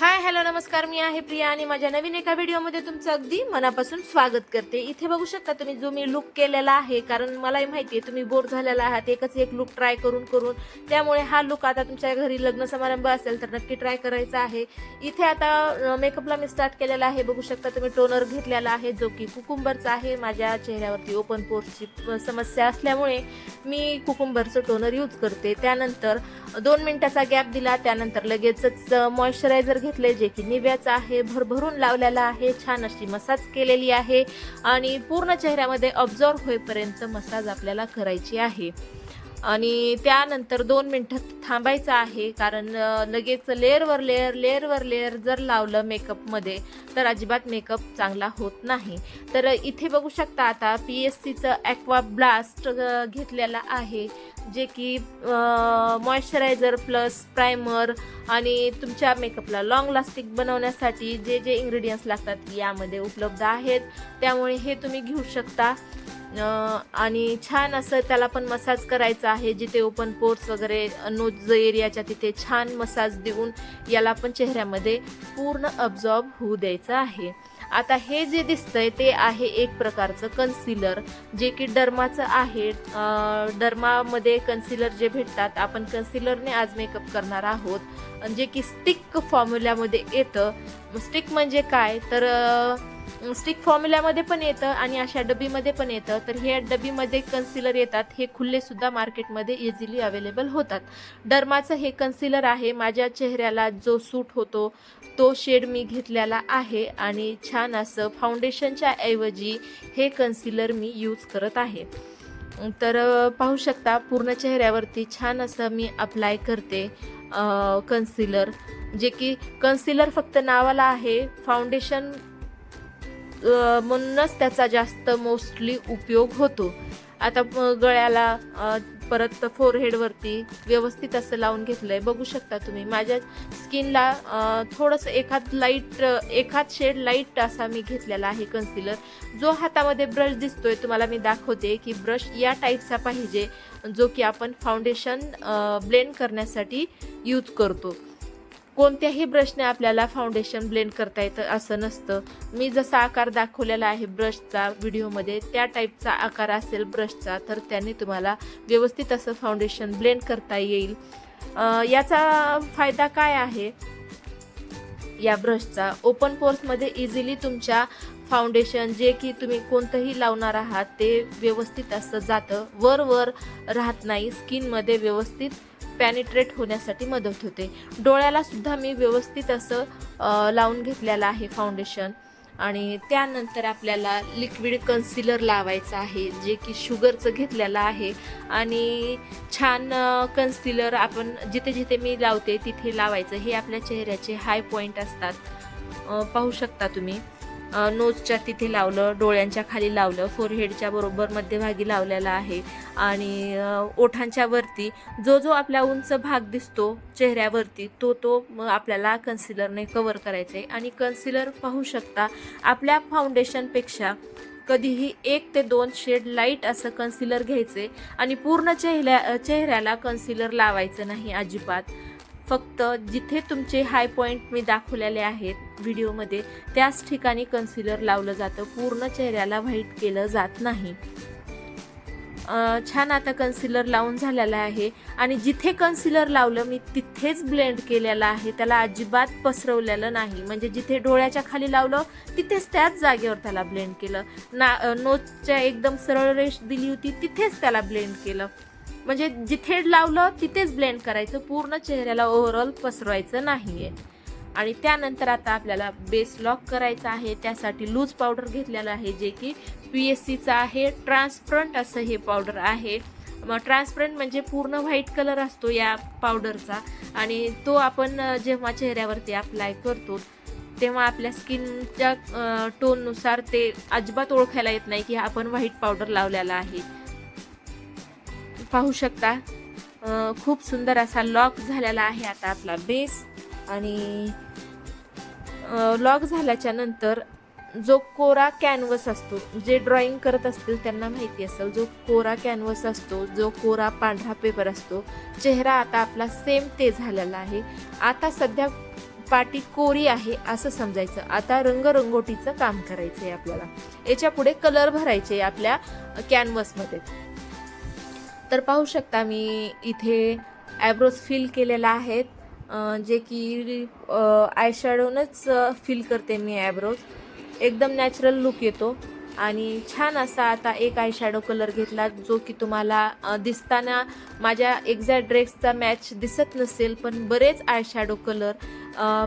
Hi hello नमस्कार. मी आहे प्रिया आणि माझ्या नवीन एका व्हिडिओमध्ये तुमचं अगदी मनापासून स्वागत करते. इथे बघू शकता तुम्ही जो मी लुक केलेला आहे कारण मलाही माहिती आहे तुम्ही बोर झालेला आहात एकच एक लुक ट्राय करून करून. त्यामुळे हा लुक आता तुमच्या घरी लग्न समारंभ असेल तर नक्की ट्राय करायचा आहे. इथे आता मेकअपला मी स्टार्ट केलेला आहे. बघू शकता तुम्ही टोनर घेतलेला आहे जो की कुकुंबरचा आहे. माझ्या चेहऱ्यावरती ओपन पोर्सची समस्या असल्यामुळे मी कुकुंबरचं टोनर यूज करते. त्यानंतर दोन मिनिटाचा गॅप दिला. त्यानंतर लगेचच मॉइश्चरायझर घेतले. जे की निव्याचं आहे भरभरून लावलेला आहे छान अशी मसाज केलेली आहे आणि पूर्ण चेहऱ्यामध्ये ऑब्झर्व होईपर्यंत मसाज आपल्याला करायची आहे. आणि त्यानंतर दोन मिनटं थांबायचं आहे कारण लगेच लेअरवर लेअर लेअरवर लेअर जर लावलं मेकअपमध्ये तर अजिबात मेकअप चांगला होत नाही. तर इथे बघू शकता आता पी एस सीचं ॲक्वा ब्लास्ट घेतलेला आहे जे की मॉइश्चरायझर प्लस प्रायमर आणि तुमच्या मेकअपला लॉंग लास्टिक बनवण्यासाठी जे जे इंग्रेडियंट्स लागतात यामध्ये उपलब्ध आहेत. त्यामुळे हे तुम्ही घेऊ शकता. आणि छान असं त्याला पण मसाज करायचा आहे जिथे ओपन पोर्स वगैरे नोज एरियाच्या तिथे छान मसाज देऊन याला पण चेहऱ्यामध्ये पूर्ण अब्झॉर्ब होऊ द्यायचं आहे. आता हे जे दिसतंय ते आहे एक प्रकारचं कन्सिलर जे की डर्माचं आहे. डर्मामध्ये कन्सिलर जे भेटतात आपण कन्सिलरने आज मेकअप करणार आहोत. जे की स्टिक फॉर्म्युल्यामध्ये येतं. स्टिक म्हणजे काय? तर स्टिक फॉर्म्युल्यामध्ये पण येतं आणि अशा डबीमध्ये पण येतं. तर हे डबीमध्ये कन्सिलर येतात. हे खुल्ले सुद्धा मार्केटमध्ये इझिली अवेलेबल होतात. डर्माचं हे कन्सिलर आहे. माझ्या चेहऱ्याला जो सूट होतो तो शेड मी घेतलेला आहे आणि छान असं फाउंडेशनच्या ऐवजी हे कन्सिलर मी यूज करत आहे. तर पाहू शकता पूर्ण चेहऱ्यावरती छान असं मी अप्लाय करते कन्सिलर जे की कन्सिलर फक्त नावाला आहे. फाउंडेशन म्हणूनच त्याचा जास्त मोस्टली उपयोग होतो. आता गळ्याला परत फोरहेडवरती व्यवस्थित असं लावून घेतलं आहे बघू शकता तुम्ही माझ्या स्किनला थोडंसं एखाद लाइट एखाद शेड लाइट असा मी घेतलेला आहे कन्सिलर जो हातामध्ये ब्रश दिसतोय तुम्हाला मी दाखवते की ब्रश या टाईपचा पाहिजे जो की आपण फाउंडेशन ब्लेंड करण्यासाठी यूज करतो. कोणत्याही ब्रशने आपल्याला फाउंडेशन ब्लेंड करता येतं असं नसतं. मी जसा आकार दाखवलेला आहे ब्रशचा व्हिडिओमध्ये त्या टाईपचा आकार असेल ब्रशचा तर त्याने तुम्हाला व्यवस्थित असं फाउंडेशन ब्लेंड करता येईल. याचा फायदा काय आहे? या ब्रशचा ओपन पोर्समध्ये इझिली तुमच्या फाउंडेशन जे की तुम्ही कोणतंही लावणार आहात ते व्यवस्थित असं जातं. वर वर राहत नाही. स्किनमध्ये व्यवस्थित पॅनिट्रेट होण्यासाठी मदत होते. डोळ्याला सुद्धा मी व्यवस्थित असं लावून घेतलेलं आहे फाउंडेशन आणि त्यानंतर आपल्याला लिक्विड कन्सिलर लावायचं आहे जे की शुगरचं घेतलेलं आहे. आणि छान कन्सिलर आपण जिथे जिथे मी लावते तिथे लावायचं. हे आपल्या चेहऱ्याचे हाय पॉईंट असतात. पाहू शकता तुम्ही. नोजच्या तिथे लावलं डोळ्यांच्या खाली लावलं फोरहेडच्या बरोबर मध्यभागी लावलेलं आहे. आणि ओठांच्या वरती जो जो आपला उंच भाग दिसतो चेहऱ्यावरती तो तो आपल्याला कन्सिलरने कवर करायचा आहे आणि कन्सिलर पाहू शकता आपल्या फाउंडेशनपेक्षा कधीही एक ते दोन शेड लाइट असं कन्सिलर घ्यायचे आणि पूर्ण चेहऱ्या चेहऱ्याला कन्सिलर लावायचं नाही अजिबात. फक्त जिथे तुमचे हाय पॉईंट मी दाखवलेले आहेत व्हिडिओमध्ये त्याच ठिकाणी कन्सिलर लावलं जातं. पूर्ण चेहऱ्याला व्हाईट केलं जात नाही. छान आता कन्सिलर लावून झालेलं आहे. आणि जिथे कन्सिलर लावलं मी तिथेच ब्लेंड केलेलं आहे. त्याला अजिबात पसरवलेलं नाही. म्हणजे जिथे डोळ्याच्या खाली लावलं तिथेच त्याच जागेवर त्याला ब्लेंड केलं. ना नोजच्या एकदम सरळ रेष दिली होती तिथेच त्याला ब्लेंड केलं. म्हणजे जिथे लावलं तिथेच ब्लेंड करायचं. पूर्ण चेहऱ्याला ओव्हरऑल पसरवायचं नाही आहे आणि त्यानंतर आता आपल्याला बेस लॉक करायचा आहे. त्यासाठी लूज पावडर घेतलेलं आहे जे की पी एस सीचं आहे. ट्रान्सपरंट असं हे पावडर आहे. मग ट्रान्सपरंट म्हणजे पूर्ण व्हाईट कलर असतो या पावडरचा आणि तो आपण जेव्हा चेहऱ्यावरती अप्लाय करतो तेव्हा आपल्या स्किनच्या टोननुसार ते अजिबात ओळखायला येत नाही की आपण व्हाईट पावडर लावलेला आहे. पाहू शकता. खूप सुंदर असा लॉक झालेला आहे आता आपला बेस. आणि लॉक झाल्याच्यानंतर जो कोरा कॅनव्हस असतो जे ड्रॉइंग करत असतील त्यांना माहिती असेल जो कोरा कॅनव्हस असतो जो कोरा पांढरा पेपर असतो चेहरा आता आपला सेम ते झालेला आहे. आता सध्या पाटी कोरी आहे असं समजायचं. आता रंगरंगोटीचं काम करायचं आहे आपल्याला. याच्यापुढे कलर भरायचे आपल्या कॅनव्हसमध्ये तर पाहू शकता मी इथे ॲब्रोज फिल केलेला आहेत जे की आय शॅडोनच फिल करते मी ॲब्रोज एकदम नॅचरल लुक येतो. आणि छान असा आता एक आय शॅडो कलर घेतला जो की तुम्हाला दिसताना माझ्या एक्झॅक्ट ड्रेसचा मॅच दिसत नसेल पण बरेच आय शॅडो कलर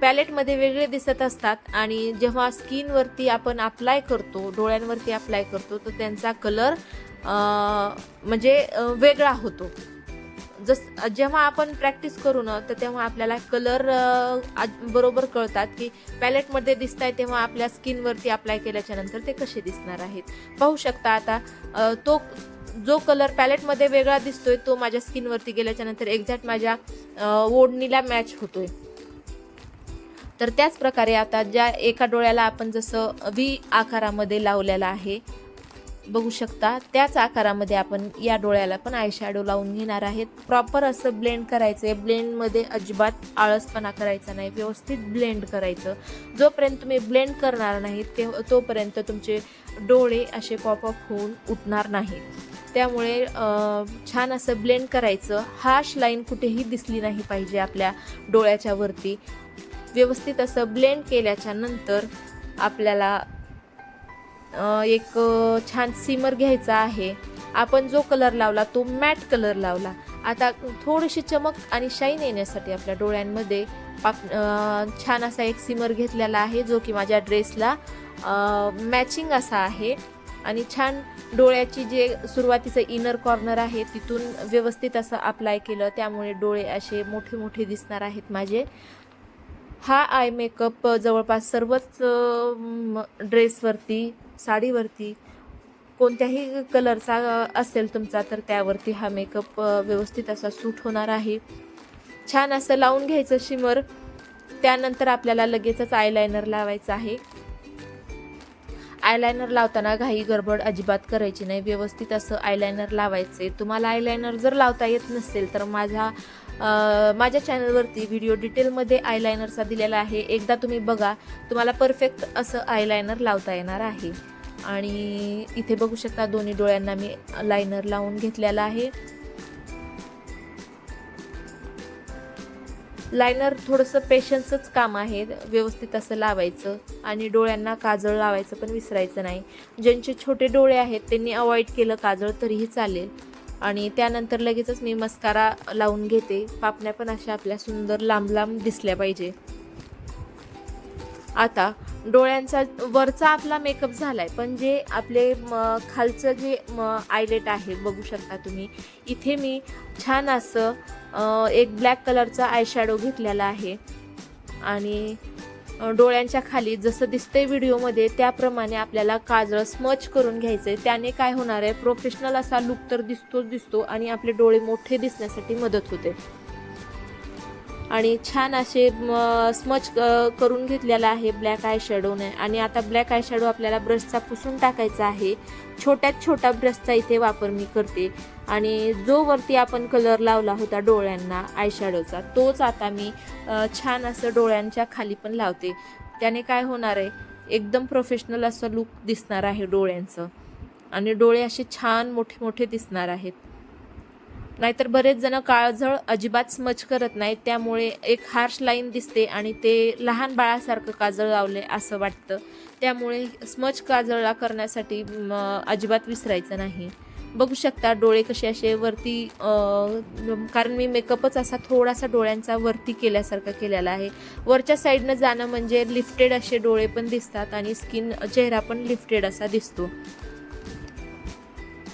पॅलेटमध्ये वेगळे दिसत असतात. आणि जेव्हा स्किनवरती आपण अप्लाय करतो डोळ्यांवरती अप्लाय करतो तर त्यांचा कलर म्हणजे वेगळा होतो. जस जेव्हा आपण प्रॅक्टिस करू ना तर तेव्हा आपल्याला कलर बरोबर कळतात की पॅलेटमध्ये दिसत आहे तेव्हा आपल्या स्किनवरती अप्लाय केल्याच्यानंतर ते कसे दिसणार आहेत. पाहू शकता आता तो जो कलर पॅलेटमध्ये वेगळा दिसतोय तो माझ्या स्किनवरती गेल्याच्यानंतर एक्झॅक्ट माझ्या ओढणीला मॅच होतोय. तर त्याच प्रकारे आता ज्या एका डोळ्याला आपण जसं व्ही आकारामध्ये लावलेला आहे बघू शकता. त्याच आकारामध्ये आपण या डोळ्याला पण आय शॅडो लावून घेणार आहेत. प्रॉपर असं ब्लेंड करायचं आहे ब्लेंडमध्ये अजिबात आळसपणा करायचा नाही. व्यवस्थित ब्लेंड करायचं. जोपर्यंत तुम्ही ब्लेंड करणार नाही ते तोपर्यंत तुमचे डोळे असे पॉपअप होऊन उठणार नाहीत. त्यामुळे छान असं ब्लेंड करायचं. हाश लाईन कुठेही दिसली नाही पाहिजे आपल्या डोळ्याच्या वरती. व्यवस्थित असं ब्लेंड केल्याच्यानंतर आपल्याला एक छान सिमर घ्यायचा आहे. आपण जो कलर लावला तो मॅट कलर लावला. आता थोडीशी चमक आणि शाईन येण्यासाठी आपल्या डोळ्यांमध्ये पाप छान असा एक सिमर घेतलेला आहे जो की माझ्या ड्रेसला मॅचिंग असा आहे. आणि छान डोळ्याची जे सुरुवातीचं इनर कॉर्नर आहे तिथून व्यवस्थित असं अप्लाय केलं. त्यामुळे डोळे असे मोठे मोठे दिसणार आहेत माझे. हा आय मेकअप जवळपास सर्वच ड्रेसवरती साडीवरती कोणत्याही कलरचा असेल तुमचा तर त्यावरती हा मेकअप व्यवस्थित असा सूट होणार आहे. छान असं लावून घ्यायचं शिमर त्यानंतर आपल्याला लगेचच आयलायनर लावायचं आहे. आयलायनर लावताना घाई गडबड अजिबात करायची नाही. व्यवस्थित असं आयलायनर लावायचे तुम्हाला आयलायनर जर लावता येत नसेल तर माझ्या माझ्या चॅनलवरती व्हिडिओ डिटेलमध्ये आयलायनरचा दिलेला आहे. एकदा तुम्ही बघा तुम्हाला परफेक्ट असं आयलायनर लावता येणार आहे. आणि इथे बघू शकता दोन्ही डोळ्यांना मी लायनर लावून घेतलेला आहे. लायनर थोडंसं पेशन्सच काम आहे व्यवस्थित असं लावायचं आणि डोळ्यांना काजळ लावायचं पण विसरायचं नाही. ज्यांचे छोटे डोळे आहेत त्यांनी अवॉइड केलं काजळ तरीही चालेल. आणि त्यानंतर लगेचच मी मस्कारा लावून घेते. पापण्या पण अशा आपल्या सुंदर लांब लांब दिसल्या पाहिजे. आता डोळ्यांचा वरचा आपला मेकअप झालाय पण जे आपले म, खालचं जे आयलेट आहे बघू शकता तुम्ही. इथे मी छान असं एक ब्लॅक कलरचा आय शॅडो घेतलेला आहे. आणि डोळ्यांच्या खाली जसं दिसतंय व्हिडिओमध्ये त्याप्रमाणे आपल्याला काजळ स्मच करून घ्यायचं आहे त्याने काय होणार आहे प्रोफेशनल असा लुक तर दिसतोच दिसतो आणि आपले डोळे मोठे दिसण्यासाठी मदत होते. आणि छान असे स्मच करून घेतलेला आहे ब्लॅक आय शॅडोने आणि आता ब्लॅक आय शॅडो आपल्याला ब्रशचा पुसून टाकायचा आहे. छोट्यात छोटा ब्रशचा इथे वापर मी करते. आणि जो वरती आपण कलर लावला होता डोळ्यांना आय शॅडोचा तोच आता मी छान असं डोळ्यांच्या खाली पण लावते. त्याने काय होणार आहे? एकदम प्रोफेशनल असं लुक दिसणार आहे डोळ्यांचं. आणि डोळे असे छान मोठे मोठे दिसणार आहेत. नाहीतर बरेच जण काळझळ अजिबात स्मच करत नाहीत. त्यामुळे एक हार्श लाईन दिसते आणि ते लहान बाळासारखं काजळ लावले असं वाटतं. त्यामुळे स्मच काजळला करण्यासाठी अजिबात विसरायचं नाही. बघू शकता डोळे कसे असे वरती कारण मी मेकअपच असा थोडासा डोळ्यांचा वरती केल्यासारखा केलेला आहे. वरच्या साईडनं जाणं म्हणजे लिफ्टेड असे डोळे पण दिसतात आणि स्किन चेहरा पण लिफ्टेड असा दिसतो.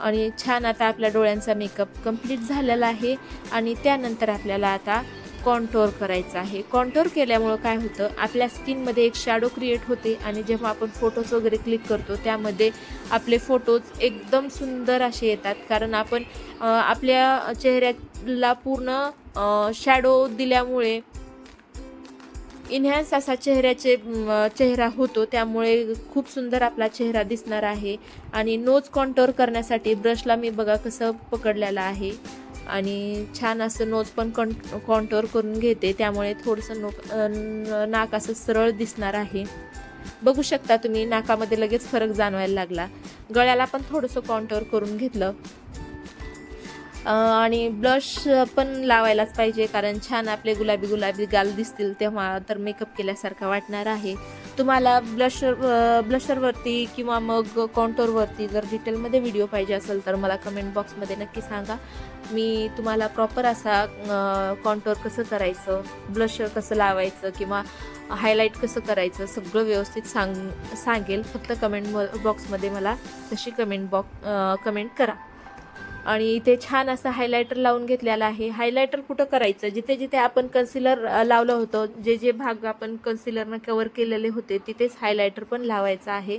आणि छान आता आपल्या डोळ्यांचा मेकअप कंप्लीट झालेला आहे. आणि त्यानंतर आपल्याला आता कॉन्टोर करायचा आहे. कॉन्टोर केल्यामुळं काय होतं आपल्या स्किनमध्ये एक शॅडो क्रिएट होते आणि जेव्हा आपण फोटोज वगैरे क्लिक करतो त्यामध्ये आपले फोटोज एकदम सुंदर असे येतात. कारण आपण आपल्या चेहऱ्याला पूर्ण शॅडो दिल्यामुळे इन्हॅन्स असा चेहऱ्याचे चेहरा होतो त्यामुळे खूप सुंदर आपला चेहरा दिसणार आहे. आणि नोज कॉन्टोर करण्यासाठी ब्रशला मी बघा कसं पकडलेलं आहे. आणि छान असं नोज पण कॉन कॉन्टोर करून घेते. त्यामुळे थोडंसं नोक नाक असं सरळ दिसणार आहे. बघू शकता तुम्ही नाकामध्ये लगेच फरक जाणवायला लागला. गळ्याला पण थोडंसं कॉन्टोर करून घेतलं. आणि ब्लश पण लावायलाच पाहिजे कारण छान आपले गुलाबी गुलाबी गाल दिसतील तेव्हा तर मेकअप केल्यासारखा वाटणार आहे. तुम्हाला ब्लशर ब्लशरवरती किंवा मग कॉन्टोरवरती जर डिटेलमध्ये व्हिडिओ पाहिजे असेल तर मला कमेंट बॉक्समध्ये नक्की सांगा. मी तुम्हाला प्रॉपर असा कॉन्टोर कसं करायचं ब्लशर कसं लावायचं किंवा हायलाईट कसं करायचं सगळं व्यवस्थित सांग सांगेल. फक्त कमेंट बॉक्समध्ये मला तशी कमेंट बॉक्स कमेंट करा. आणि इथे छान असं हायलायटर लावून घेतलेला आहे. हायलायटर कुठं करायचं? जिथे जिथे आपण कन्सिलर लावलं होतं जे जे भाग आपण कन्सिलरनं कवर केलेले होते तिथेच हायलायटर पण लावायचं आहे.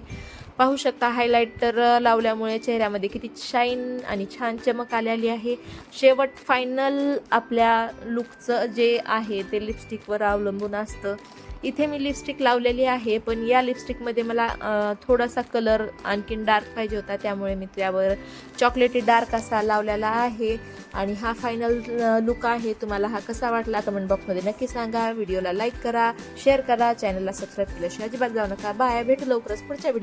पाहू शकता हायलायटर लावल्यामुळे चेहऱ्यामध्ये किती शाईन आणि छान चमक आलेली आहे. शेवट फायनल आपल्या लुकचं जे आहे ते लिपस्टिकवर अवलंबून असतं. इथे मी लिपस्टिक लावलेली आहे पण या लिपस्टिकमध्ये मला थोडासा कलर आणखीन डार्क पाहिजे होता. त्यामुळे मी त्यावर चॉकलेटी डार्क असा लावलेला आहे. आणि हा फायनल लुक आहे. तुम्हाला हा कसा वाटला कमेंट बॉक्समध्ये नक्की सांगा. व्हिडिओला लाईक करा शेअर करा. चॅनलला सबस्क्राईब केल्याशिवाय अजिबात जाऊ नका. बाय भेटू लवकरच पुढच्या व्हिडिओ